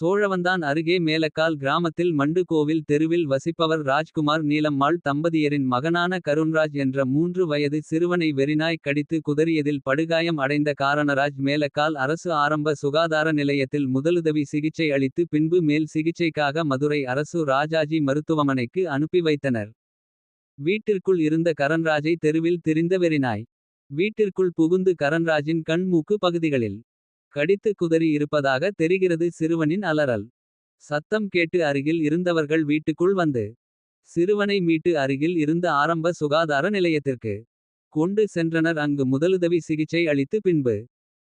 சோழவந்தான் அருகே மேலக்கால் கிராமத்தில் மண்டு கோவில் தெருவில் வசிப்பவர் ராஜ்குமார் நீலம்மாள் தம்பதியரின் மகனான கருண்ராஜ் என்ற மூன்று வயது சிறுவனை வெறிநாய் கடித்து குதறியதில் படுகாயம் அடைந்த காரணராஜ் மேலக்கால் அரசு ஆரம்ப சுகாதார நிலையத்தில் முதலுதவி சிகிச்சை அளித்து பின்பு மேல் சிகிச்சைக்காக மதுரை அரசு ராஜாஜி மருத்துவமனைக்கு அனுப்பி வைத்தனர். வீட்டிற்குள் இருந்த கரண்ராஜை தெருவில் திரிந்த வெறிநாய். வீட்டிற்குள் புகுந்து கரண்ராஜின் கண் மூக்கு பகுதிகளில். கடித்து குதறி இருப்பதாக தெரிகிறது சிறுவனின் அலறல். சத்தம் கேட்டு அருகில் இருந்தவர்கள் வீட்டுக்குள் வந்து. சிறுவனை மீட்டு அருகில் இருந்த ஆரம்ப சுகாதார நிலையத்திற்கு. கொண்டு சென்றனர் அங்கு முதலுதவி சிகிச்சை அளித்து பின்பு.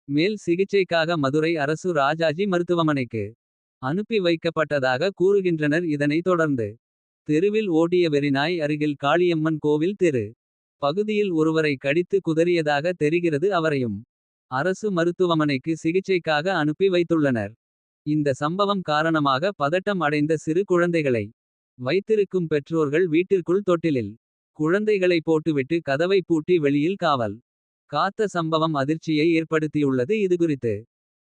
மேல் சிகிச்சைக்காக மதுரை அரசு ராஜாஜி மருத்துவமனைக்கு. அனுப்பி வைக்கப்பட்டதாக கூறுகின்றனர் இதனைத் தொடர்ந்து. தெருவில் ஓடிய வெறிநாய் அருகில் காளியம்மன் கோவில் தெரு. பகுதியில் ஒருவரை கடித்து குதறியதாக தெரிகிறது அவரையும். அரசு மருத்துவமனைக்கு சிகிச்சைக்காக அனுப்பி வைத்துள்ளனர். இந்த சம்பவம் காரணமாக பதட்டம் அடைந்த சிறு குழந்தைகளை. வைத்திருக்கும் பெற்றோர்கள் வீட்டிற்குள் தொட்டிலில். குழந்தைகளை போட்டுவிட்டு கதவை பூட்டி வெளியில் காவல். காத்த சம்பவம் அதிர்ச்சியை ஏற்படுத்தியுள்ளது இதுகுறித்து.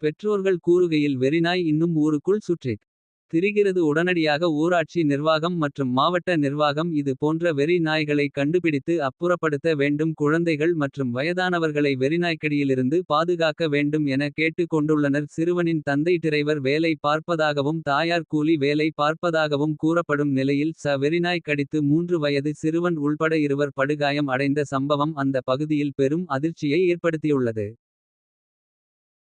பெற்றோர்கள் கூறுகையில் வெறிநாய் இன்னும் ஊருக்குள் சுற்றித். திரிகிறது உடனடியாக ஊராட்சி நிர்வாகம் மற்றும் மாவட்ட நிர்வாகம் இது போன்ற வெறி நாய்களை கண்டுபிடித்து அப்புறப்படுத்த வேண்டும் குழந்தைகள் மற்றும் வயதானவர்களை வெறிநாய்க்கடியிலிருந்து பாதுகாக்க வேண்டும் என கேட்டுக் கொண்டுள்ளனர் சிறுவனின் தந்தை டிரைவர் வேலை பார்ப்பதாகவும் தாயார் கூலி வேலை பார்ப்பதாகவும் கூறப்படும் நிலையில் ச வெறிநாய் கடித்து மூன்று வயது சிறுவன் உள்பட இருவர் படுகாயம் அடைந்த சம்பவம் அந்த பகுதியில் பெரும் அதிர்ச்சியை ஏற்படுத்தியுள்ளது.